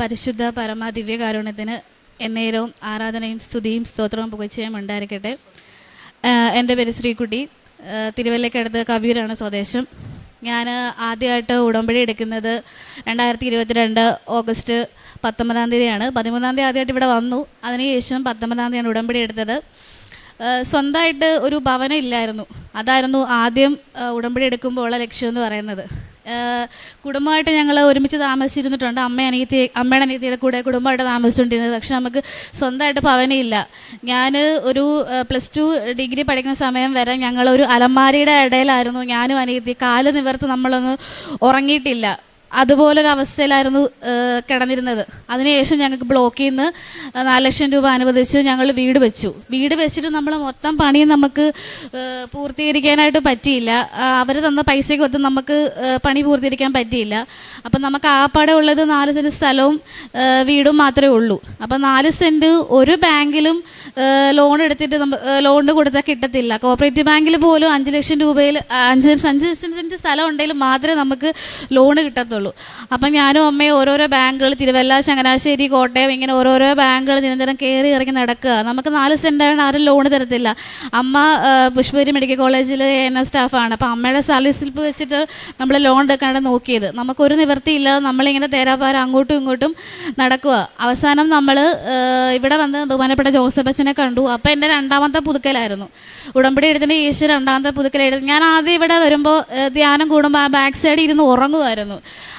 പരിശുദ്ധ പരമ ദിവ്യകാരുണ്യത്തിന് എന്നേരവും ആരാധനയും സ്തുതിയും സ്തോത്രവും പുകച്ചയും ഉണ്ടായിരിക്കട്ടെ. എന്റെ പേര് ശ്രീകുട്ടി. തിരുവല്ലയ്ക്കടുത്ത് കവിയൂരാണ് സ്വദേശം. ഞാൻ ആദ്യമായിട്ട് ഉടമ്പടി എടുക്കുന്നത് രണ്ടായിരത്തി ഇരുപത്തിരണ്ട് ഓഗസ്റ്റ് പത്തൊമ്പതാം തീയതിയാണ്. പതിമൂന്നാം തീയതി ആദ്യമായിട്ട് ഇവിടെ വന്നു. അതിനുശേഷം പത്തൊമ്പതാം തീയതിയാണ് ഉടമ്പടി എടുത്തത്. സ്വന്തമായിട്ട് ഒരു ഭവനം ഇല്ലായിരുന്നു. അതായിരുന്നു ആദ്യം ഉടമ്പടി എടുക്കുമ്പോൾ ഉള്ള ലക്ഷ്യം എന്ന് പറയുന്നത്. കുടുംബമായിട്ട് ഞങ്ങൾ ഒരുമിച്ച് താമസിച്ചിരുന്നിട്ടുണ്ട്. അമ്മ അനിയത്തി അമ്മയുടെ അനിയത്തിയുടെ കൂടെ കുടുംബമായിട്ട് താമസിച്ചുകൊണ്ടിരുന്നത്. പക്ഷെ നമുക്ക് സ്വന്തമായിട്ട് ഭവനയില്ല ഞാൻ ഒരു പ്ലസ് ടു ഡിഗ്രി പഠിക്കുന്ന സമയം വരെ ഞങ്ങളൊരു അലമാരിയുടെ ഇടയിലായിരുന്നു. ഞാനും അനിയത്തി കാൽ നിവർത്ത് നമ്മളൊന്ന് ഉറങ്ങിയിട്ടില്ല. അതുപോലൊരു അവസ്ഥയിലായിരുന്നു ഏഹ്, കിടന്നിരുന്നത് അതിനുശേഷം ഞങ്ങൾക്ക് ബ്ലോക്കിൽ നിന്ന് നാല് ലക്ഷം രൂപ അനുവദിച്ച് ഞങ്ങൾ വീട് വെച്ചു. വീട് വെച്ചിട്ട് നമ്മൾ മൊത്തം പണിയും നമുക്ക് പൂർത്തീകരിക്കാനായിട്ട് പറ്റിയില്ല. അവർ തന്ന പൈസയ്ക്ക് ഒത്തും നമുക്ക് പണി പൂർത്തീകരിക്കാൻ പറ്റിയില്ല. അപ്പം നമുക്ക് ആപ്പാടെ ഉള്ളത് നാല് സെന്റ് സ്ഥലവും വീടും മാത്രമേ ഉള്ളൂ. അപ്പം നാല് സെന്റ് ഒരു ബാങ്കിലും ലോൺ എടുത്തിട്ട് ലോൺ കൊടുത്താൽ കിട്ടത്തില്ല. കോപ്പറേറ്റീവ് ബാങ്കിൽ പോലും അഞ്ച് ലക്ഷം രൂപയിൽ അഞ്ച് അഞ്ച് സെന്റ് സ്ഥലം ഉണ്ടെങ്കിൽ മാത്രമേ നമുക്ക് ലോൺ കിട്ടത്തുള്ളൂ. അപ്പം ഞാനും അമ്മയും ഓരോരോ ബാങ്കുകൾ തിരുവല്ല ചങ്ങനാശ്ശേരി കോട്ടയം ഇങ്ങനെ ഓരോരോ ബാങ്കുകൾ നിരന്തരം കയറി ഇറങ്ങി നടക്കുക. നമുക്ക് നാല് സെന്റാണ് ആരും ലോൺ തരത്തില്ല. അമ്മ പുഷ്പഗിരി മെഡിക്കൽ കോളേജിൽ എൻ എസ് സ്റ്റാഫാണ്. അപ്പം അമ്മയുടെ സാലറി സ്ലിപ്പ് വെച്ചിട്ട് നമ്മൾ ലോൺ എടുക്കാനാണ് നോക്കിയത്. നമുക്കൊരു നിവൃത്തിയില്ല നമ്മളിങ്ങനെ തേരാപാര അങ്ങോട്ടും ഇങ്ങോട്ടും നടക്കുക. അവസാനം നമ്മൾ ഇവിടെ വന്ന് ബഹുമാനപ്പെട്ട ജോസഫ് അച്ഛനെ കണ്ടു. അപ്പം എന്റെ രണ്ടാമത്തെ പുതുക്കലായിരുന്നു. ഉടമ്പടി എടുത്തതിന് ഈശ്വര രണ്ടാമത്തെ പുതുക്കലായിരുന്നു. ഞാൻ ആദ്യം ഇവിടെ വരുമ്പോൾ ധ്യാനം കൂടുമ്പോൾ ആ ബാക്ക് സൈഡിൽ ഇരുന്ന് ഉറങ്ങുമായിരുന്നു.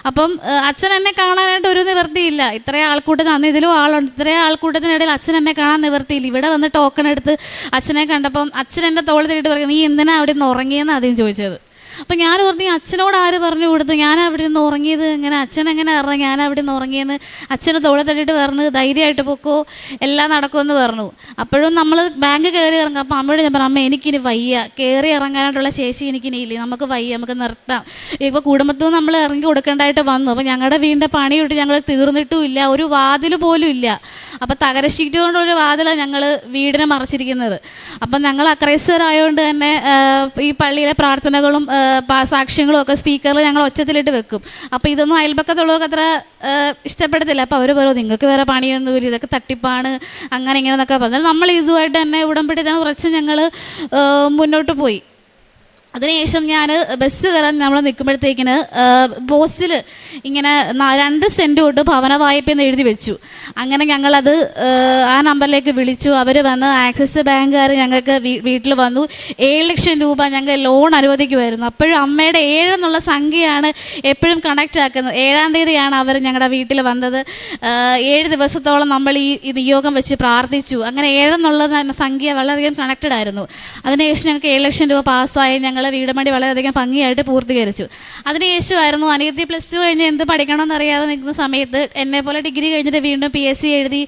അപ്പം അച്ഛൻ എന്നെ കാണാനായിട്ട് ഒരു നിവൃത്തിയില്ല. ഇത്രയും ആൾക്കൂട്ടത്തിന് അന്ന് ഇതിലും ആളുണ്ട്. ഇത്രയും ആൾക്കൂട്ടത്തിനിടയിൽ അച്ഛൻ എന്നെ കാണാൻ നിവൃത്തിയില്ല. ഇവിടെ വന്ന് ടോക്കൺ എടുത്ത് അച്ഛനെ കണ്ടപ്പം അച്ഛൻ എന്റെ തോളിൽ തട്ടിട്ട് പറയും നീ എന്തിനാ അവിടെ നിന്ന് ഉറങ്ങിയെന്ന് ആദ്യം ചോദിച്ചത്? അപ്പം ഞാൻ പറഞ്ഞു അച്ഛനോട് ആര് പറഞ്ഞു കൊടുത്തു ഞാൻ അവിടെ നിന്ന് ഉറങ്ങിയത്? ഇങ്ങനെ അച്ഛൻ എങ്ങനെ അറിയാം ഞാൻ അവിടെ നിന്ന് ഉറങ്ങിയെന്ന്? അച്ഛനെ തോളെ തട്ടിട്ട് പറഞ്ഞു ധൈര്യമായിട്ട് പൊക്കോ എല്ലാം നടക്കുമെന്ന് പറഞ്ഞു. അപ്പോഴും നമ്മൾ ബാങ്ക് കയറി ഇറങ്ങും. അപ്പം അമ്മയോട് ഞാൻ പറഞ്ഞു അമ്മ എനിക്കിനി വയ്യ. കയറി ഇറങ്ങാനായിട്ടുള്ള ശേഷി എനിക്കിനി ഇല്ലേ. നമുക്ക് വയ്യ നമുക്ക് നിർത്താം. ഇപ്പോൾ കുടുംബത്തിൽ നമ്മൾ ഇറങ്ങി കൊടുക്കേണ്ടതായിട്ട് വന്നു. അപ്പം ഞങ്ങളുടെ വീടിന്റെ പണി തൊട്ട് ഞങ്ങൾ തീർന്നിട്ടും ഇല്ല. ഒരു വാതിൽ പോലും ഇല്ല. അപ്പം തകര ഷീറ്റ് കൊണ്ടൊരു വാതിലാണ് ഞങ്ങൾ വീടിനെ മറച്ചിരിക്കുന്നത്. അപ്പം ഞങ്ങൾ അക്രൈസ്തരായതുകൊണ്ട് തന്നെ ഈ പള്ളിയിലെ പ്രാർത്ഥനകളും സാക്ഷ്യങ്ങളും ഒക്കെ സ്പീക്കറിൽ ഞങ്ങൾ ഒച്ചത്തിലിട്ട് വെക്കും. അപ്പോൾ ഇതൊന്നും അയൽപക്കത്തുള്ളവർക്ക് അത്ര ഇഷ്ടപ്പെടത്തില്ല. അപ്പോൾ അവർ പറയും നിങ്ങൾക്ക് വേറെ പണിയൊന്നുമില്ല. ഇതൊക്കെ തട്ടിപ്പാണ്. അങ്ങനെ ഇങ്ങനെ എന്നൊക്കെ പറഞ്ഞാൽ നമ്മൾ ഇതുമായിട്ട് തന്നെ ഉടമ്പടി തന്നെ കുറച്ച് ഞങ്ങൾ മുന്നോട്ട് പോയി. അതിനുശേഷം ഞാൻ ബസ് കയറാൻ നമ്മൾ നിൽക്കുമ്പോഴത്തേക്കിന് ബോസിൽ ഇങ്ങനെ രണ്ട് സെന്റ് തൊട്ട് ഭവന വായ്പ എന്ന് എഴുതി വെച്ചു. അങ്ങനെ ഞങ്ങളത് ആ, നമ്പറിലേക്ക് വിളിച്ചു. അവർ വന്ന് ആക്സിസ് ബാങ്കുകാർ ഞങ്ങൾക്ക് വീട്ടിൽ വന്നു. ഏഴ് ലക്ഷം രൂപ ഞങ്ങൾ ലോൺ അനുവദിക്കുമായിരുന്നു. അപ്പോഴും അമ്മയുടെ ഏഴെന്നുള്ള സംഖ്യയാണ് എപ്പോഴും കണക്റ്റ് ആക്കുന്നത്. ഏഴാം തീയതിയാണ് അവർ ഞങ്ങളുടെ വീട്ടിൽ വന്നത്. ഏഴ് ദിവസത്തോളം നമ്മൾ ഈ നിയോഗം വെച്ച് പ്രാർത്ഥിച്ചു. അങ്ങനെ ഏഴെന്നുള്ള സംഖ്യ വളരെയധികം കണക്റ്റഡ് ആയിരുന്നു. അതിനുശേഷം ഞങ്ങൾക്ക് ഏഴ് ലക്ഷം രൂപ പാസ്സായി ഞങ്ങൾ വീട് പണി വളരെയധികം ഭംഗിയായിട്ട് പൂർത്തീകരിച്ചു. അതിന് യേശുവായിരുന്നു അനിയത്തി പ്ലസ് ടു കഴിഞ്ഞ് എന്ത് പഠിക്കണമെന്ന് അറിയാതെ നിൽക്കുന്ന സമയത്ത് എന്നെ പോലെ ഡിഗ്രി കഴിഞ്ഞിട്ട് വീണ്ടും പി എസ് സി എഴുതി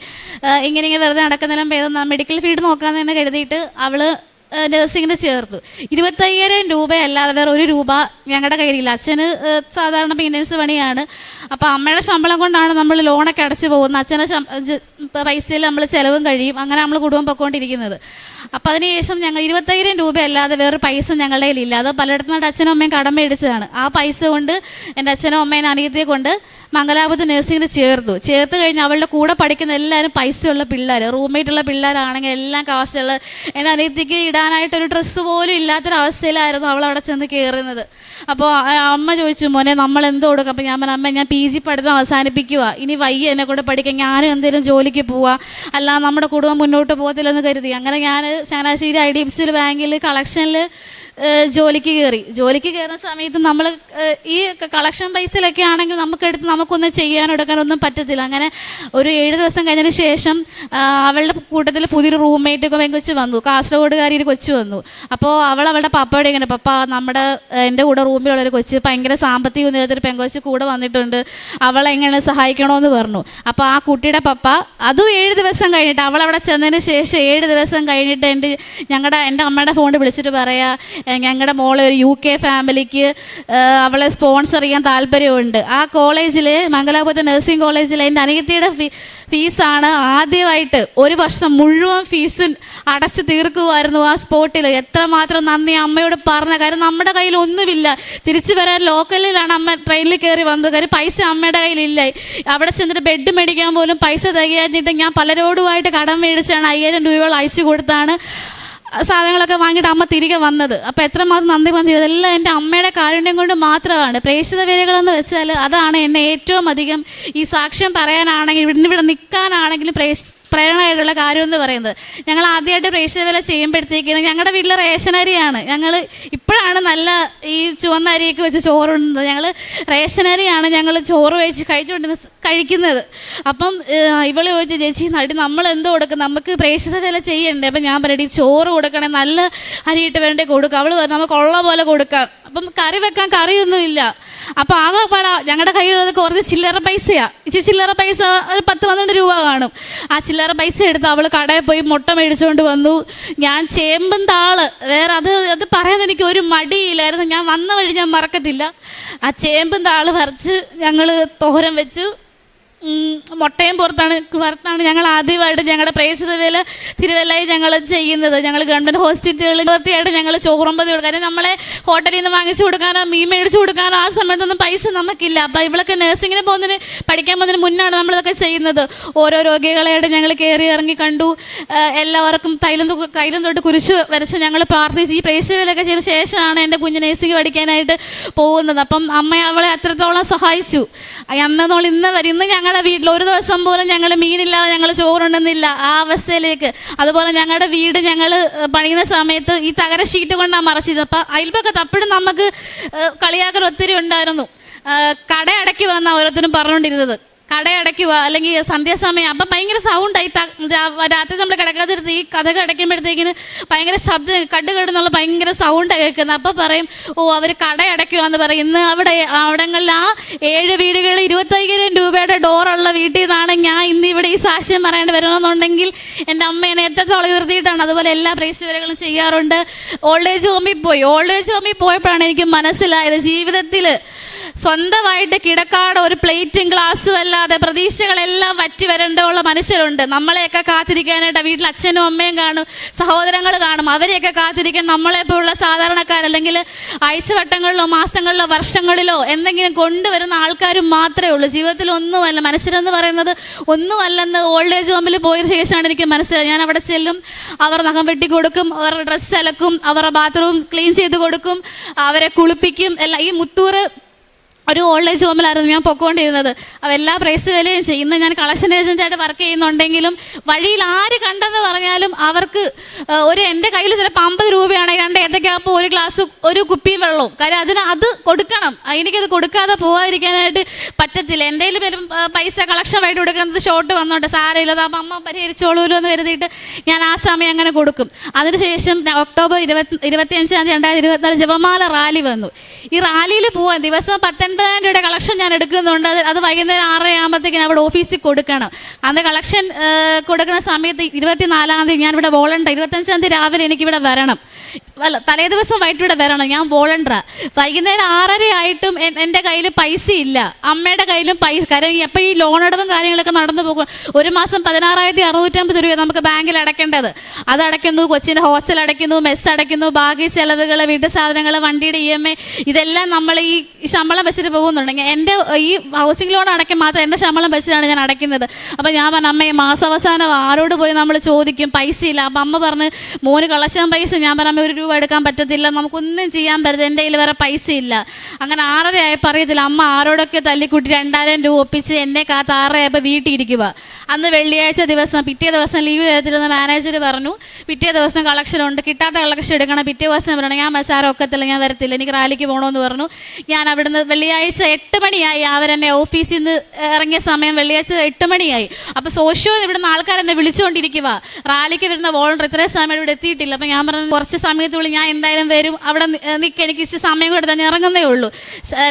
ഇങ്ങനെ ഇങ്ങനെ വെറുതെ നടക്കുന്നതിലും ഭേദം മെഡിക്കൽ ഫീൽഡ് നോക്കാമെന്ന് തന്നെ കരുതിയിട്ട് അവൾ നഴ്സിങ്ങിന് ചേർത്തു. ഇരുപത്തയ്യായിരം രൂപയല്ലാതെ വേറെ ഒരു രൂപ ഞങ്ങളുടെ കയ്യിലില്ല. അച്ഛന് സാധാരണ മെയിന്റനൻസ് പണിയാണ്. അപ്പോൾ അമ്മയുടെ ശമ്പളം കൊണ്ടാണ് നമ്മൾ ലോണൊക്കെ അടച്ചു പോകുന്നത്. അച്ഛന്റെ പൈസയിൽ നമ്മൾ ചിലവും കഴിയും. അങ്ങനെ നമ്മൾ കുടുംബം പൊയ്ക്കൊണ്ടിരിക്കുന്നത് അപ്പോൾ അതിനുശേഷം ഞങ്ങൾ ഇരുപത്തയ്യായിരം രൂപ അല്ലാതെ വേറെ പൈസ ഞങ്ങളുടെ കയ്യിലില്ല. അത് പലയിടത്തുനിന്നായിട്ട് അച്ഛനും അമ്മയും കടം മേടിച്ചതാണ്. ആ പൈസ കൊണ്ട് എന്റെ അച്ഛനും അമ്മയും അനിയത്തിയെ കൊണ്ട് മംഗലാപുരത്ത് നഴ്സിംഗിന് ചേർത്തു. ചേർത്ത് കഴിഞ്ഞ് അവളുടെ കൂടെ പഠിക്കുന്ന എല്ലാവരും പൈസയുള്ള പിള്ളേർ റൂംമേറ്റുള്ള പിള്ളേരാണെങ്കിൽ എല്ലാം കാശുള്ള എന്റെ അനിയത്തിക്ക് ഇടാനായിട്ടൊരു ഡ്രസ്സ് പോലും ഇല്ലാത്തൊരവസ്ഥയിലായിരുന്നു അവൾ അവിടെ ചെന്ന് കയറുന്നത് അപ്പോൾ അമ്മ ചോദിച്ചു മോനെ നമ്മൾ എന്തോ കൊടുക്കും? അപ്പോൾ ഞാൻ അമ്മ ഞാൻ പി ജി പഠിത്തം അവസാനിപ്പിക്കുക ഇനി വയ്യ എന്നെ കൊണ്ട് പഠിക്കാൻ. ഞാനും എന്തെങ്കിലും ജോലിക്ക് പോവാ. അല്ല നമ്മുടെ കുടുംബം മുന്നോട്ട് പോകത്തില്ലെന്ന് കരുതി. അങ്ങനെ ഞാൻ ചങ്ങനാശ്ശേരി ഐ ഡി എഫ് സിയിൽ ബാങ്കിൽ കളക്ഷനിൽ ജോലിക്ക് കയറി ജോലിക്ക് കയറുന്ന സമയത്ത് നമ്മൾ ഈ കളക്ഷൻ പൈസയിലൊക്കെ ആണെങ്കിൽ നമുക്കെടുത്ത് നമുക്കൊന്നും ചെയ്യാനോ എടുക്കാനൊന്നും പറ്റത്തില്ല. അങ്ങനെ ഒരു ഏഴ് ദിവസം കഴിഞ്ഞതിന് ശേഷം അവളുടെ കൂട്ടത്തിൽ പുതിയൊരു റൂംമേറ്റ് ഒക്കെ കൊച്ചു വന്നു. കാസർഗോഡുകാരി ഒരു കൊച്ചു വന്നു. അപ്പോൾ അവൾ അവളുടെ പപ്പയോട് ഇങ്ങനെ പപ്പ നമ്മുടെ എന്റെ കൂടെ റൂമിലുള്ളൊരു കൊച്ച് ഭയങ്കര സാമ്പത്തിക ഉന്നതത്തിൽ പെങ്കൊച്ച് കൂടെ വന്നിട്ടുണ്ട്. അവളെ എങ്ങനെ സഹായിക്കണമെന്ന് പറഞ്ഞു. അപ്പോൾ ആ കുട്ടിയുടെ പപ്പ അതും ഏഴ് ദിവസം കഴിഞ്ഞിട്ട്. അവൾ അവിടെ ചെന്നതിന് ശേഷം ഏഴ് ദിവസം കഴിഞ്ഞിട്ട് എന്റെ ഞങ്ങളുടെ എന്റെ അമ്മയുടെ ഫോണിൽ വിളിച്ചിട്ട് പറയാ ഞങ്ങളുടെ മോളെ ഒരു യു കെ ഫാമിലിക്ക് അവളെ സ്പോൺസർ ചെയ്യാൻ താല്പര്യമുണ്ട് ആ കോളേജിൽ മംഗലാപുരത്തെ നഴ്സിംഗ് കോളേജിൽ എന്റെ അനിയത്തിയുടെ ഫീ ഫീസാണ് ആദ്യമായിട്ട് ഒരു വർഷം മുഴുവൻ ഫീസും അടച്ച് തീർക്കുമായിരുന്നു ആ സ്പോട്ടിൽ എത്രമാത്രം നന്ദി അമ്മയോട് പറഞ്ഞ കാര്യം നമ്മുടെ കയ്യിൽ ഒന്നുമില്ല. തിരിച്ചു വരാൻ ലോക്കലിലാണ് അമ്മ ട്രെയിനിൽ കയറി വന്നത്. കാര്യം പൈസ അമ്മയുടെ കയ്യിലില്ല. അവിടെ ചെന്നിട്ട് ബെഡ് മേടിക്കാൻ പോലും പൈസ തികയാഞ്ഞിട്ട് ഞാൻ പലരോടുമായിട്ട് കടം മേടിച്ചാണ് അയ്യായിരം രൂപയോളം അയച്ചു കൊടുത്താണ്. സാധനങ്ങളൊക്കെ വാങ്ങിയിട്ട് അമ്മ തിരികെ വന്നത്. അപ്പോൾ എത്രമാത്രം നന്ദി മന്ദി ഇതെല്ലാം എന്റെ അമ്മയുടെ കാരുണ്യം കൊണ്ട് മാത്രമാണ്. പ്രേക്ഷിത വേദികളെന്ന് വെച്ചാൽ അതാണ് എന്നെ ഏറ്റവും അധികം ഈ സാക്ഷ്യം പറയാനാണെങ്കിൽ ഇവിടുന്ന് ഇവിടെ നിൽക്കാനാണെങ്കിലും പ്രേസ് പ്രേരണയായിട്ടുള്ള കാര്യം എന്ന് പറയുന്നത്. ഞങ്ങൾ ആദ്യമായിട്ട് പ്രേക്ഷിതവേല ചെയ്യുമ്പോഴത്തേക്കിന് ഞങ്ങളുടെ വീട്ടിൽ റേഷൻ അരിയാണ്. ഞങ്ങൾ ഇപ്പോഴാണ് നല്ല ഈ ചുവന്ന അരിയൊക്കെ വെച്ച് ചോറുണ്ട് ഞങ്ങൾ റേഷൻ അരിയാണ് ഞങ്ങൾ ചോറ് വെച്ച് കഴിച്ചുകൊണ്ടിരുന്ന കഴിക്കുന്നത്. അപ്പം ഇവൾ ചോദിച്ചു ചേച്ചി നടി നമ്മൾ എന്തോ കൊടുക്കും? നമുക്ക് പ്രേക്ഷിതവേല ചെയ്യണ്ടേ? അപ്പം ഞാൻ പറയടി ചോറ് കൊടുക്കണേ നല്ല അരിയിട്ട് വേണ്ടേ കൊടുക്കുക അവൾ നമുക്ക് ഉള്ള പോലെ കൊടുക്കാം. അപ്പം കറി വെക്കാൻ കറിയൊന്നുമില്ല. അപ്പം ആകെ പാടാ. ഞങ്ങളുടെ കയ്യിലുള്ളത് കുറച്ച് ചില്ലറ പൈസയാണ് ഇച്ചിരി ചില്ലറ പൈസ ഒരു പത്ത് പന്ത്രണ്ട് രൂപ കാണും. ആ ചില്ലറ പൈസ എടുത്ത് അവൾ കടയിൽ പോയി മുട്ട മേടിച്ചുകൊണ്ട് വന്നു. ഞാൻ ചേമ്പും താൾ. വേറെ അത് അത് പറയാൻ എനിക്ക് ഒരു മടിയില്ലായിരുന്നു. ഞാൻ വന്ന വഴി ഞാൻ മറക്കത്തില്ല. ആ ചേമ്പും താൾ പറിച്ച് ഞങ്ങൾ തോരം വെച്ചു. മുട്ടയും പുറത്താണ് പുറത്താണ് ഞങ്ങൾ ആദ്യമായിട്ട് ഞങ്ങളുടെ പ്രേക്ഷിത വേല തിരുവല്ലയിൽ ഞങ്ങൾ ചെയ്യുന്നത്. ഞങ്ങൾ ഗവൺമെന്റ് ഹോസ്പിറ്റലുകളിൽ വൃത്തിയായിട്ട് ഞങ്ങൾ ചോറുമ്പതി കൊടുക്കാൻ നമ്മളെ ഹോട്ടലിൽ നിന്ന് വാങ്ങിച്ചു കൊടുക്കാനോ മീൻ മേടിച്ചു കൊടുക്കാനോ ആ സമയത്തൊന്നും പൈസ നമുക്കില്ല. അപ്പം ഇവളൊക്കെ നഴ്സിങ്ങിന് പോകുന്നതിന് പഠിക്കാൻ പോകുന്നതിന് മുന്നാണ് നമ്മളിതൊക്കെ ചെയ്യുന്നത്. ഓരോ രോഗികളായിട്ട് ഞങ്ങൾ കയറി ഇറങ്ങി കണ്ടു. എല്ലാവർക്കും തൈലം തൈലം തൊട്ട് കുരിശ് വരച്ച് ഞങ്ങൾ പ്രാർത്ഥിച്ചു. ഈ പ്രേക്ഷിതവേലൊക്കെ ചെയ്യുന്ന ശേഷമാണ് എന്റെ കുഞ്ഞ് നഴ്സിംഗ് പഠിക്കാനായിട്ട് പോകുന്നത്. അപ്പം അമ്മ അവളെ അത്രത്തോളം സഹായിച്ചു. അന്നോൾ ഇന്ന് വരെ ഇന്ന് ഞങ്ങളുടെ വീട്ടിൽ ഒരു ദിവസം പോലും ഞങ്ങൾ മീനില്ലാതെ ഞങ്ങൾ ചോറുണ്ടെന്നില്ല ആ അവസ്ഥയിലേക്ക്. അതുപോലെ ഞങ്ങളുടെ വീട് ഞങ്ങൾ പണിയുന്ന സമയത്ത് ഈ തകര ഷീറ്റ് കൊണ്ടാണ് മറച്ചത് അപ്പം അയൽപ്പൊക്കെ തപ്പിടും നമുക്ക് കളിയാക്കൽ ഒത്തിരി ഉണ്ടായിരുന്നു. കട അടക്കി വന്ന ഓരോരുത്തരും പറഞ്ഞുകൊണ്ടിരുന്നത്. കട അടയ്ക്കുക അല്ലെങ്കിൽ സന്ധ്യാസമയം. അപ്പം ഭയങ്കര സൗണ്ടായി രാത്രി നമ്മൾ കിടക്കാതിരുത്ത് ഈ കഥ കിടക്കുമ്പോഴത്തേക്കിന് ഭയങ്കര ശബ്ദം കണ്ട് കെടുന്നുള്ള ഭയങ്കര സൗണ്ടാണ് കേൾക്കുന്നത്. അപ്പം പറയും ഓ അവർ കട അടയ്ക്കുക എന്ന് പറയും. ഇന്ന് അവിടെ അവിടങ്ങളിൽ ആ ഏഴ് വീടുകളിൽ ഇരുപത്തയ്യായിരം രൂപയുടെ ഡോറുള്ള വീട്ടിൽ നിന്നാണ് ഞാൻ ഇന്ന് ഇവിടെ ഈ സാക്ഷ്യം പറയേണ്ടി വരണമെന്നുണ്ടെങ്കിൽ എന്റെ അമ്മ എന്നെ എത്രത്തോളം ഉയർത്തിയിട്ടാണ് അതുപോലെ എല്ലാ പ്രേക്ഷകരും ചെയ്യാറുണ്ട്. ഓൾഡ് ഏജ് ഹോമിൽ പോയി. ഓൾഡ് ഏജ് ഹോമിൽ പോയപ്പോഴാണ് എനിക്ക് മനസ്സിലായത് ജീവിതത്തിൽ സ്വന്തമായിട്ട് കിടക്കാട് ഒരു പ്ലേറ്റും ഗ്ലാസ്സും അല്ലാതെ പ്രതീക്ഷകളെല്ലാം വറ്റി വരേണ്ടുള്ള മനുഷ്യരുണ്ട്. നമ്മളെയൊക്കെ കാത്തിരിക്കാനായിട്ട് വീട്ടിൽ അച്ഛനും അമ്മയും കാണും സഹോദരങ്ങൾ കാണും. അവരെയൊക്കെ കാത്തിരിക്കാൻ നമ്മളെപ്പോലുള്ള സാധാരണക്കാരല്ലെങ്കിൽ ആഴ്ചവട്ടങ്ങളിലോ മാസങ്ങളിലോ വർഷങ്ങളിലോ എന്തെങ്കിലും കൊണ്ടുവരുന്ന ആൾക്കാരും മാത്രമേ ഉള്ളൂ. ജീവിതത്തിൽ ഒന്നുമല്ല മനുഷ്യരെന്ന് പറയുന്നത് ഒന്നുമല്ലെന്ന് ഓൾഡ് ഏജ് ഹോമിൽ പോയതിനു ശേഷമാണ് എനിക്ക് മനസ്സിലായത്. ഞാൻ അവിടെ ചെല്ലും അവർ നഖം വെട്ടി കൊടുക്കും അവരുടെ ഡ്രസ്സ് അലക്കും അവരുടെ ബാത്റൂം ക്ലീൻ ചെയ്ത് കൊടുക്കും അവരെ കുളിപ്പിക്കും എല്ലാം. ഈ മുത്തൂറ് ഒരു ഓൾഡ് ഏജ് ഹോമിലായിരുന്നു ഞാൻ പൊക്കോണ്ടിരുന്നത്. അവ എല്ലാ പ്രൈസ് വിലയും ചെയ്യുന്ന ഞാൻ കളക്ഷൻ ഏജന്റായിട്ട് വർക്ക് ചെയ്യുന്നുണ്ടെങ്കിലും വഴിയിൽ ആര് കണ്ടെന്ന് പറഞ്ഞാലും അവർക്ക് ഒരു എന്റെ കയ്യിൽ ചിലപ്പോൾ അമ്പത് രൂപയാണ് രണ്ട് ഏത്തക്കാപ്പ് ഒരു ഗ്ലാസ് ഒരു കുപ്പിയും വെള്ളവും. കാര്യം അതിന് അത് കൊടുക്കണം. എനിക്കത് കൊടുക്കാതെ പോകാതിരിക്കാനായിട്ട് പറ്റത്തില്ല. എന്റെ വരും പൈസ കളക്ഷൻ ആയിട്ട് കൊടുക്കുന്നത് ഷോർട്ട് വന്നോട്ടെ സാരമില്ല. അപ്പം അമ്മ പരിഹരിച്ചോളൂല്ലോ എന്ന് കരുതിയിട്ട് ഞാൻ ആ സമയം അങ്ങനെ കൊടുക്കും. അതിനുശേഷം ഒക്ടോബർ ഇരുപത്തി ഇരുപത്തിയഞ്ചാം തീയതി രണ്ടായിരത്തി ഇരുപത്തിനാല് ജപമാല റാലി വന്നു. ഈ റാലിയിൽ പോവാൻ ദിവസം പത്തൊൻപതിനായിരം രൂപയുടെ കളക്ഷൻ ഞാൻ എടുക്കുന്നുണ്ട്. അത് അത് വൈകുന്നേരം ആറര ആകുമ്പോഴത്തേക്കും അവിടെ ഓഫീസിൽ കൊടുക്കണം. അന്ന് കളക്ഷൻ കൊടുക്കുന്ന സമയത്ത് ഇരുപത്തിനാലാം തീയതി ഞാൻ ഇവിടെ വോളണ്ടർ ഇരുപത്തഞ്ചാം തീയതി രാവിലെ എനിക്കിവിടെ വരണം. അല്ല തലേ ദിവസം വൈകിട്ട് ഇവിടെ വരണം. ഞാൻ വോളണ്ടറാ. വൈകുന്നേരം ആറര ആയിട്ടും എൻ- എന്റെ കയ്യിൽ പൈസ ഇല്ല അമ്മയുടെ കയ്യിലും പൈസ കാര്യം എപ്പോഴും ഈ ലോൺ അടവും കാര്യങ്ങളൊക്കെ നടന്നു പോകും? ഒരു മാസം പതിനാറായിരത്തി അറുന്നൂറ്റമ്പത് രൂപ നമുക്ക് ബാങ്കിൽ അടയ്ക്കേണ്ടത്. അത് അടയ്ക്കുന്നു കൊച്ചിന്റെ ഹോസ്റ്റൽ അടയ്ക്കുന്നു മെസ്സ് അടയ്ക്കുന്നു ബാക്കി ചെലവുകൾ വീട്ടു സാധനങ്ങൾ വണ്ടിയുടെ ഇ എം ഐ ഇതെല്ലാം നമ്മൾ ഈ ശമ്പളം വെച്ചിട്ട് പോകുന്നുണ്ടെങ്കിൽ എന്റെ ഈ ഹൗസിംഗ് ലോൺ അടയ്ക്കാൻ മാത്രം എന്റെ ശമ്പളം വെച്ചിട്ടാണ് ഞാൻ അടയ്ക്കുന്നത്. അപ്പോൾ ഞാൻ പറഞ്ഞു അമ്മയെ മാസാവസാനം ആരോട് പോയി നമ്മൾ ചോദിക്കും? പൈസ ഇല്ല അപ്പം അമ്മ പറഞ്ഞ് മോന് കളശം പൈസ. ഞാൻ പറഞ്ഞ ഒരു രൂപ എടുക്കാൻ പറ്റത്തില്ല നമുക്കൊന്നും ചെയ്യാൻ പറ്റത്തില്ല എന്റെ കയ്യിൽ വേറെ പൈസ ഇല്ല അങ്ങനെ ആറര ആയപ്പോൾ അറിയത്തില്ല അമ്മ ആരോടൊക്കെ തല്ലിക്കൂട്ടി രണ്ടായിരം രൂപ ഒപ്പിച്ച് എന്നെ കാത്ത് ആറര ആയപ്പോൾ വീട്ടിൽ ഇരിക്കുക അന്ന് വെള്ളിയാഴ്ച ദിവസം പിറ്റേ ദിവസം ലീവ് തരത്തില്ലെന്ന് മാനേജർ പറഞ്ഞു. പിറ്റേ ദിവസം കളക്ഷൻ ഉണ്ട് കിട്ടാത്ത കളക്ഷൻ എടുക്കണം. പിറ്റേ ദിവസം പറയണം ഞാൻ സാറ് ഒക്കത്തില്ല ഞാൻ വരത്തില്ല എനിക്ക് റാലിക്ക് പോകണമെന്ന് പറഞ്ഞു. ഞാൻ അവിടുന്ന് വെള്ളിയാഴ്ച എട്ട് മണിയായി അവരെന്നെ ഓഫീസിൽ നിന്ന് ഇറങ്ങിയ സമയം വെള്ളിയാഴ്ച എട്ട് മണിയായി. അപ്പോൾ സോഷ്യോ ഇവിടുന്ന് ആൾക്കാരെന്നെ വിളിച്ചുകൊണ്ടിരിക്കുക റാലിക്ക് വരുന്ന വോളണ്ടർ ഇത്രയും സമയം ഇവിടെ എത്തിയിട്ടില്ല. അപ്പം ഞാൻ പറഞ്ഞു കുറച്ച് സമയത്തുള്ളിൽ ഞാൻ എന്തായാലും വരും. അവിടെ നിൽക്കുക എനിക്ക് ഇച്ചിരി സമയം കൊടുത്താൽ ഞാൻ ഇറങ്ങുന്നേ ഉള്ളൂ.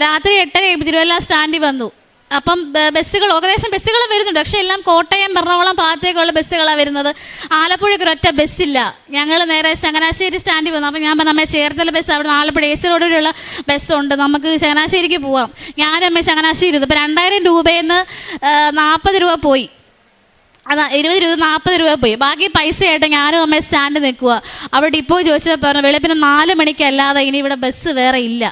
രാത്രി എട്ടര തിരുവല്ല സ്റ്റാൻഡിൽ വന്നു. അപ്പം ബസ്സുകൾ ഏകദേശം ബസ്സുകൾ വരുന്നുണ്ട്. പക്ഷെ എല്ലാം കോട്ടയം എറണാകുളം ഭാഗത്തേക്കുള്ള ബസ്സുകളാണ് വരുന്നത്. ആലപ്പുഴയ്ക്ക് ഒരൊറ്റ ബസ്സില്ല. ഞങ്ങൾ നേരെ ചങ്ങനാശ്ശേരി സ്റ്റാൻഡിൽ വന്നു. അപ്പം ഞാൻ പറഞ്ഞു ചേർത്തല ബസ് അവിടെ ആലപ്പുഴ എ സി റോഡിലുള്ള ബസ്സുണ്ട്. നമുക്ക് ചങ്ങനാശ്ശേരിക്ക് പോവാം. ഞാനും അമ്മ ചങ്ങനാശ്ശേരി ഇപ്പം രണ്ടായിരം രൂപയിൽ നിന്ന് നാൽപ്പത് രൂപ പോയി. അതാ ഇരുപത് രൂപ നാൽപ്പത് രൂപ പോയി. ബാക്കി പൈസ ആയിട്ട് ഞാനും അമ്മ സ്റ്റാൻഡ് നിൽക്കുക അവിടെ ഇപ്പോൾ ചോദിച്ചപ്പോൾ പറഞ്ഞു വെളുപ്പിന് നാല് മണിക്കല്ലാതെ ഇനി ഇവിടെ ബസ് വേറെ ഇല്ല.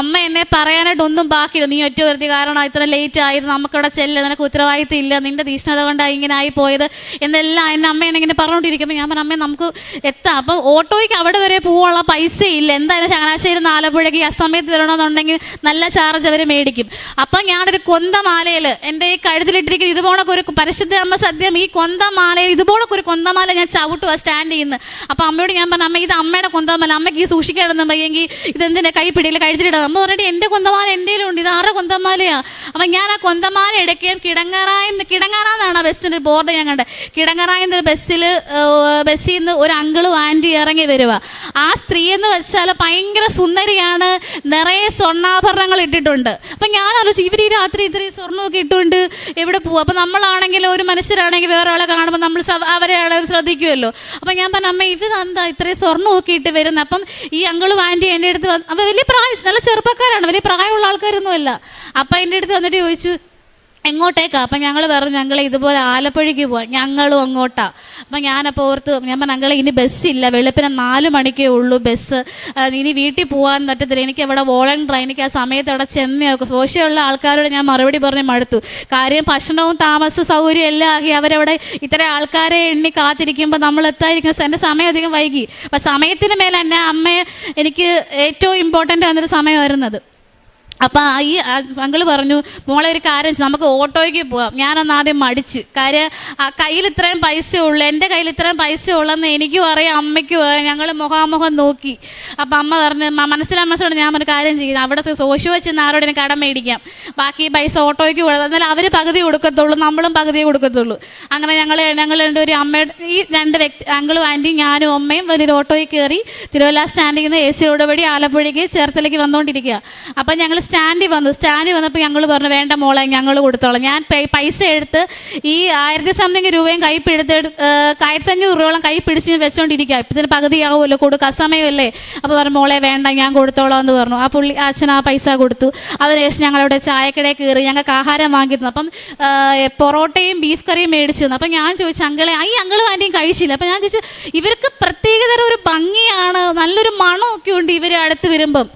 അമ്മ എന്നെ പറയാനായിട്ട് ഒന്നും ബാക്കിയില്ല. നീ ഒറ്റ വരുത്തി കാരണം ഇത്ര ലേറ്റ് ആയത്. നമുക്കവിടെ ചെല്ല നിനക്ക് ഉത്തരവാദിത്തം ഇല്ല നിന്റെ തീഷ്ണത കൊണ്ടാണ് ഇങ്ങനെ ആയി പോയത്. എന്നെല്ലാം എന്നെ അമ്മ എന്നെ ഇങ്ങനെ പറഞ്ഞുകൊണ്ടിരിക്കുമ്പോൾ ഞാൻ പറഞ്ഞു അമ്മേ നമുക്ക് എത്താം. അപ്പം ഓട്ടോയ്ക്ക് അവിടെ വരെ പോകാനുള്ള പൈസ ഇല്ല എന്തായാലും ചങ്ങനാശ്ശേരി ആലപ്പുഴയ്ക്ക് ആ അസമയത്ത് വരണമെന്നുണ്ടെങ്കിൽ നല്ല ചാർജ് അവർ മേടിക്കും. അപ്പം ഞാനൊരു കൊന്തമാലയിൽ എന്റെ ഈ കഴുത്തിലിട്ടിരിക്കുന്ന ഇതുപോലൊക്കെ ഒരു പരിശുദ്ധ അമ്മ സദ്യം ഈ കൊന്തമാലയിൽ ഇതുപോലൊക്കെ ഒരു കൊന്തമാല ഞാൻ ചവിട്ടുക സ്റ്റാൻഡ് ചെയ്യുന്നത്. അപ്പം അമ്മയോട് ഞാൻ പറഞ്ഞു അമ്മ ഇത് അമ്മയുടെ കൊന്തമാല. അമ്മയ്ക്ക് ഈ സൂക്ഷിക്കാനൊന്നും വയ്യെങ്കിൽ ഇതെന്തിനാ? കൈപ്പിടിയിൽ പിടിയില്ല കഴുത്തിലിടുക അമ്മ പറഞ്ഞിട്ട് എന്റെ കൊന്തമാല എന്റെയിലുണ്ട് ഇത് ആരുടെ കൊന്തമാലയാ? അപ്പം ഞാൻ ആ കൊന്തമാല എടുക്കുകയും കിടങ്ങറായെന്ന് കിടങ്ങറാന്നാണ് ആ ബസ്സിന്റെ ബോർഡ് ഞാൻ കണ്ടത്. കിടങ്ങറായെന്ന ബസ്സിൽ ബസ്സിൽ നിന്ന് ഒരു അങ്കിളും ആന്റി ഇറങ്ങി വരിക ആ സ്ത്രീ എന്ന് വെച്ചാൽ ഭയങ്കര സുന്ദരിയാണ്. നിറയെ സ്വർണാഭരണങ്ങൾ ഇട്ടിട്ടുണ്ട്. അപ്പം ഞാൻ ആലോചിച്ചു ഇവർ ഈ രാത്രി ഇത്രയും സ്വർണമൊക്കെ ഇട്ടുകൊണ്ട് എവിടെ പോകും അപ്പം നമ്മളാണെങ്കിൽ ഒരു മനുഷ്യരാണെങ്കിൽ വേറെ ആളെ കാണുമ്പോൾ നമ്മൾ അവരെ ആളെ ശ്രദ്ധിക്കുമല്ലോ അപ്പം ഞാൻ പറഞ്ഞു അമ്മ ഇവരെന്താ ഇത്രയും സ്വർണമൊക്കെ ഇട്ട് വരുന്നത് അപ്പം ഈ അങ്കിളും ആന്റി എന്റെ അടുത്ത് അപ്പം വലിയ പ്രായം നല്ല ചെറുപ്പക്കാരാണ് വലിയ പ്രായമുള്ള ആൾക്കാരൊന്നുമല്ല. അപ്പം എന്റെ അടുത്ത് വന്നിട്ട് ചോദിച്ചു എങ്ങോട്ടേക്കാ? അപ്പം ഞങ്ങൾ പറഞ്ഞു ഞങ്ങൾ ഇതുപോലെ ആലപ്പുഴയ്ക്ക് പോവാം. ഞങ്ങളും അങ്ങോട്ടാ. അപ്പം ഞാനപ്പോൾ ഓർത്ത് ഞാൻ പറഞ്ഞു ഞങ്ങൾ ഇനി ബസ്സില്ല വെളുപ്പിനെ നാല് മണിക്കേ ഉള്ളൂ ബസ് ഇനി വീട്ടിൽ പോകാൻ പറ്റത്തില്ല. എനിക്ക് അവിടെ വോളണ്ടർ എനിക്ക് ആ സമയത്ത് അവിടെ ചെന്നേ ഒക്കെ സോഷ്യമുള്ള ആൾക്കാരോട് ഞാൻ മറുപടി പറഞ്ഞ് മടുത്തു. കാര്യം ഭക്ഷണവും താമസ സൗകര്യവും എല്ലാം ആകി അവരവിടെ ഇത്ര ആൾക്കാരെ എണ്ണി കാത്തിരിക്കുമ്പോൾ നമ്മൾ എത്താതിരിക്കുന്ന എന്റെ സമയം അധികം വൈകി. അപ്പം സമയത്തിന് മേലെ എന്നെ അമ്മയെ എനിക്ക് ഏറ്റവും ഇമ്പോർട്ടന്റ് വന്നൊരു സമയമായിരുന്നത്. അപ്പം ഈ അങ്കിൾ പറഞ്ഞു മോളെ ഒരു കാര്യം നമുക്ക് ഓട്ടോയ്ക്ക് പോവാം. ഞാനന്ന് ആദ്യം മടിച്ച്. കാര്യം കയ്യിൽ ഇത്രയും പൈസ ഉള്ളു എന്റെ കയ്യിൽ ഇത്രയും പൈസ ഉള്ളെന്ന് എനിക്കും അറിയാം അമ്മയ്ക്കും അറിയാം. ഞങ്ങൾ മുഖാമുഖം നോക്കി. അപ്പം അമ്മ പറഞ്ഞു "മ- മനസ്സിലാ മനസ്സിലോട് ഞാൻ ഒരു കാര്യം ചെയ്യുന്നത് അവിടെ സോഷ്യ വെച്ച് ആരോട് കടം മേടിക്കാം. ബാക്കി പൈസ ഓട്ടോയ്ക്ക് കൊടുക്കാം എന്നാൽ അവർ പകുതി കൊടുക്കത്തുള്ളൂ. നമ്മളും പകുതി കൊടുക്കത്തുള്ളൂ. അങ്ങനെ ഞങ്ങൾ ഞങ്ങൾ രണ്ടുപേരും അമ്മയുടെ ഈ രണ്ട് വ്യക്തി അങ്കിളും ആന്റിയും ഞാനും അമ്മയും ഒരു ഓട്ടോയിൽ കയറി തിരുവല്ല സ്റ്റാൻഡിൽ നിന്ന് എ സി റോഡ് വഴി ആലപ്പുഴയ്ക്ക് ചേർത്തലേക്ക് വന്നുകൊണ്ടിരിക്കുക. അപ്പം ഞങ്ങൾ സ്റ്റാൻഡിൽ വന്നു. സ്റ്റാൻഡിൽ വന്നപ്പോൾ ഞങ്ങൾ പറഞ്ഞു വേണ്ട മോളെ ഞങ്ങൾ കൊടുത്തോളാം. ഞാൻ പൈസ എടുത്ത് ഈ ആയിരത്തി സംതിങ് രൂപയും കൈ പിടുത്ത് ആയിരത്തഞ്ഞൂറ് രൂപയോളം കൈ പിടിച്ച് വെച്ചോണ്ടിരിക്കുക ഇപ്പം ഇതിന് പകുതിയാവുമല്ലോ കൊടുക്കുക സമയമല്ലേ അപ്പോൾ പറഞ്ഞു മോളെ വേണ്ട ഞാൻ കൊടുത്തോളാം എന്ന് പറഞ്ഞു. ആ പുള്ളി അച്ഛൻ ആ പൈസ കൊടുത്തു. അതിനുശേഷം ഞങ്ങളവിടെ ചായക്കടയിൽ കയറി ഞങ്ങൾക്ക് ആഹാരം വാങ്ങി തന്നു. അപ്പം പൊറോട്ടയും ബീഫ് കറിയും മേടിച്ചു തന്നു. അപ്പം ഞാൻ ചോദിച്ചു അങ്കളെ ഈ അങ്കിളും ആന്റിയും കഴിച്ചില്ല. അപ്പം ഞാൻ ചോദിച്ചു ഇവർക്ക് പ്രത്യേകതരം ഒരു ഭംഗിയാണ് നല്ലൊരു മണമൊക്കെ ഉണ്ട് ഇവർ അടുത്ത് വരുമ്പം.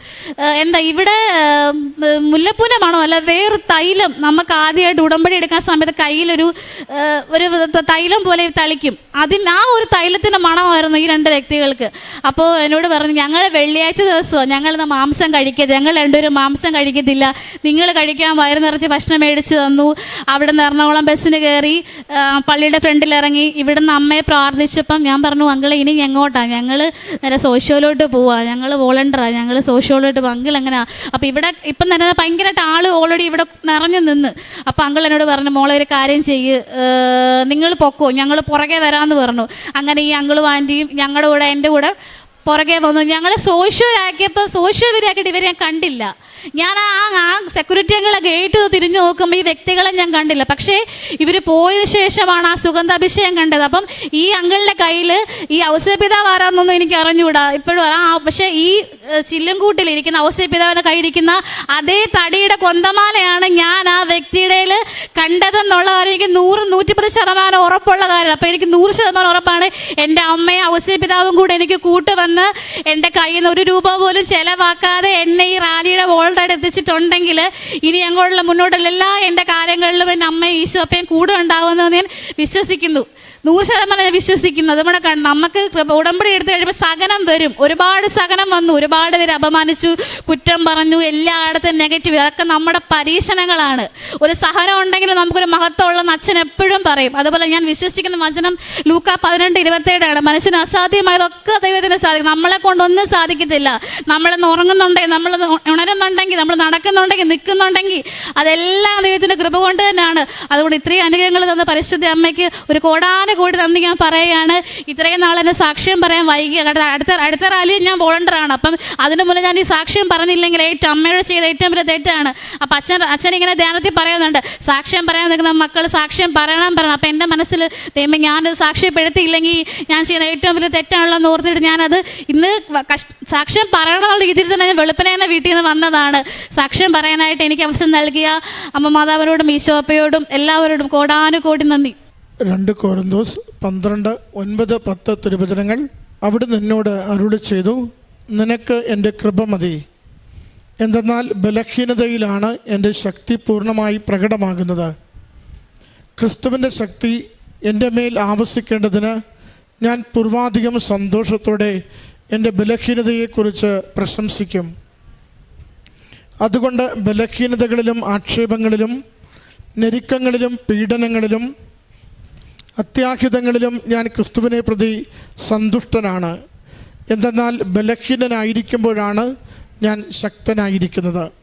എന്താ ഇവിടെ ആ, അല്ല വേറൊരു തൈലം നമുക്ക് ആദ്യമായിട്ട് ഉടമ്പടി എടുക്കാൻ സമയത്ത് കയ്യിലൊരു ഒരു തൈലം പോലെ തളിക്കും. അതിന് ആ ഒരു തൈലത്തിന്റെ മണമായിരുന്നു ഈ രണ്ട് വ്യക്തികൾക്ക്. അപ്പോൾ എന്നോട് പറഞ്ഞു ഞങ്ങൾ വെള്ളിയാഴ്ച ദിവസമാണ് ഞങ്ങൾ ഇന്ന് മാംസം കഴിക്കരുത്. ഞങ്ങൾ രണ്ടുപേരും മാംസം കഴിക്കത്തില്ല. നിങ്ങൾ കഴിക്കാൻ വയറ് നിറച്ച് ഭക്ഷണം മേടിച്ച് തന്നു. അവിടെ നിന്ന് എറണാകുളം ബസ്സിന് കയറി പള്ളിയുടെ ഫ്രണ്ടിൽ ഇറങ്ങി. ഇവിടെ നിന്ന് അമ്മയെ പ്രാർത്ഥിച്ചപ്പം ഞാൻ പറഞ്ഞു അങ്കിൾ ഇനി എങ്ങോട്ടാണ് ഞങ്ങൾ നേരെ സോഷ്യോയിലോട്ട് പോവാ. ഞങ്ങൾ വോളണ്ടറാണ് ഞങ്ങൾ സോഷ്യോയിലോട്ട് പോകും അങ്കിൾ എങ്ങനെയാണ് അപ്പോൾ ഇവിടെ ഇപ്പം തന്നെ ഭയങ്കരമായിട്ട് ആൾ ഓൾറെഡി ഇവിടെ നിറഞ്ഞു നിന്ന്. അപ്പോൾ അങ്കിൾ എന്നോട് പറഞ്ഞു മോളെ ഒരു കാര്യം ചെയ്യ്. നിങ്ങൾ പൊക്കോ. ഞങ്ങൾ പുറകെ വരാമെന്ന് പറഞ്ഞു. അങ്ങനെ ഈ അങ്കിളും ആന്റിയും ഞങ്ങളുടെ കൂടെ എന്റെ കൂടെ പുറകെ വന്നു. ഞങ്ങളെ സോഷ്യലാക്കിയപ്പോൾ സോഷ്യലാക്കിയിട്ട് ഇവരെ ഞാൻ കണ്ടില്ല. ഞാൻ ആ ആ സെക്യൂരിറ്റി അംഗങ്ങളെ ഗേറ്റ് തിരിഞ്ഞു നോക്കുമ്പോൾ ഈ വ്യക്തികളെ ഞാൻ കണ്ടില്ല. പക്ഷേ ഇവർ പോയതിനു ശേഷമാണ് ആ സുഗന്ധാഭിഷേകം കണ്ടത്. അപ്പം ഈ അങ്കിളിന്റെ കയ്യിൽ ഈ ഔസപിതാവ് ആരാന്നൊന്നും എനിക്ക് അറിഞ്ഞുകൂടാ. ഇപ്പോഴും ആ പക്ഷേ ഈ ചില്ലുംകൂട്ടിലിരിക്കുന്ന ഔസപിതാവിന്റെ കയ്യിരിക്കുന്ന അതേ തടിയുടെ കൊന്തമാലയാണ് ഞാൻ ആ വ്യക്തിയുടെ കണ്ടതെന്നുള്ള കാര്യം എനിക്ക് നൂറ് നൂറ്റിപ്പത് ശതമാനം ഉറപ്പുള്ള കാര്യം അപ്പോൾ എനിക്ക് നൂറ് ശതമാനം ഉറപ്പാണ് എന്റെ അമ്മയും ഔസപിതാവും കൂടെ എനിക്ക് കൂട്ടുവന്ന് എന്റെ കയ്യിൽ നിന്ന് ഒരു രൂപ പോലും ചിലവാക്കാതെ എന്നെ ഈ റാലിയുടെ വോൾഡായിട്ട് എത്തിച്ചിട്ടുണ്ടെങ്കിൽ ഇനി അങ്ങോട്ടുള്ള മുന്നോട്ടുള്ള എല്ലാ എന്റെ കാര്യങ്ങളിലും എന്റെ അമ്മയും ഈശോപ്പയും കൂടെ ഉണ്ടാവുമെന്ന് ഞാൻ വിശ്വസിക്കുന്നു. നൂറ് ശതമാനം ഞാൻ വിശ്വസിക്കുന്നത്. അതുകൊണ്ട് കണ്ട് നമുക്ക് ഉടമ്പടി എടുത്തു കഴിയുമ്പോൾ സഹനം വരും. ഒരുപാട് സഹനം വന്നു. ഒരുപാട് പേര് അപമാനിച്ചു കുറ്റം പറഞ്ഞു എല്ലായിടത്തും നെഗറ്റീവ് അതൊക്കെ നമ്മുടെ പരീക്ഷണങ്ങളാണ്. ഒരു സഹനം ഉണ്ടെങ്കിൽ നമുക്കൊരു മഹത്വമുള്ള അച്ഛൻ എപ്പോഴും പറയും. അതുപോലെ ഞാൻ വിശ്വസിക്കുന്ന വചനം ലൂക്ക പതിനെട്ട് ഇരുപത്തേഴാണ്. മനുഷ്യന് അസാധ്യമായതൊക്കെ ദൈവത്തിന് സാധിക്കും. നമ്മളെ കൊണ്ടൊന്നും സാധിക്കത്തില്ല. നമ്മളൊന്ന് ഉറങ്ങുന്നുണ്ടെങ്കിൽ നമ്മൾ ഉണരുന്നുണ്ടെങ്കിൽ നമ്മൾ നടക്കുന്നുണ്ടെങ്കിൽ നിൽക്കുന്നുണ്ടെങ്കിൽ അതെല്ലാം ദൈവത്തിന്റെ കൃപ കൊണ്ട് തന്നെയാണ്. അതുകൊണ്ട് ഇത്രയും അനുഗ്രഹങ്ങൾ തന്ന പരിശുദ്ധ അമ്മയ്ക്ക് ഒരു കോടാന കോടി നന്ദി ഞാൻ പറയുകയാണ്. ഇത്രയും നാൾ എന്നെ സാക്ഷ്യം പറയാൻ വൈകി അടുത്ത അടുത്ത റാലിയിൽ ഞാൻ വോളണ്ടറാണ്. അപ്പം അതിന് മുന്നേ ഞാൻ ഈ സാക്ഷ്യം പറഞ്ഞില്ലെങ്കിൽ ഏറ്റവും അമ്മയോട് ചെയ്ത ഏറ്റവും വലിയ തെറ്റാണ്. അപ്പം അച്ഛൻ അച്ഛൻ ഇങ്ങനെ ധ്യാനത്തിൽ പറയുന്നുണ്ട്. സാക്ഷ്യം പറയാൻ നിൽക്കുന്ന മക്കൾ സാക്ഷ്യം പറയണം പറയണം. അപ്പം എന്റെ മനസ്സിൽ ദൈവം ഞാൻ സാക്ഷ്യപ്പെടുത്തിയില്ലെങ്കിൽ ഞാൻ ചെയ്യുന്ന ഏറ്റവും വലിയ തെറ്റാണല്ലോ എന്ന് ഓർത്തിട്ട് ഞാനത് ഇന്ന് സാക്ഷ്യം പറയണമെന്നുള്ള രീതിയിൽ തന്നെ ഞാൻ വെളുപ്പിനെ തന്നെ വീട്ടിൽ നിന്ന് വന്നതാണ്. സാക്ഷ്യം പറയാനായിട്ട് എനിക്ക് അവസരം നൽകിയ അമ്മ മാതാവിനോടും ഈശോപ്പയോടും എല്ലാവരോടും കോടാനുകോടി നന്ദി. രണ്ട് കോരന്തോസ് പന്ത്രണ്ട് ഒൻപത് പത്ത് തിരുവചനങ്ങൾ അവിടുന്ന് എന്നോട് അരുളി ചെയ്തു നിനക്ക് എന്റെ കൃപ മതി. എന്തെന്നാൽ ബലഹീനതയിലാണ് എന്റെ ശക്തി പൂർണമായി പ്രകടമാകുന്നത്. ക്രിസ്തുവിന്റെ ശക്തി എന്റെ മേൽ ആവശ്യിക്കേണ്ടതിന് ഞാൻ പൂർവാധികം സന്തോഷത്തോടെ എന്റെ ബലഹീനതയെക്കുറിച്ച് പ്രശംസിക്കും. അതുകൊണ്ട് ബലഹീനതകളിലും ആക്ഷേപങ്ങളിലും ഞെരുക്കങ്ങളിലും പീഡനങ്ങളിലും അത്യാഹിതങ്ങളിലും ഞാൻ ക്രിസ്തുവിനെ പ്രതി സന്തുഷ്ടനാണ്. എന്തെന്നാൽ ബലഹീനനായിരിക്കുമ്പോഴാണ് ഞാൻ ശക്തനായിരിക്കുന്നത്.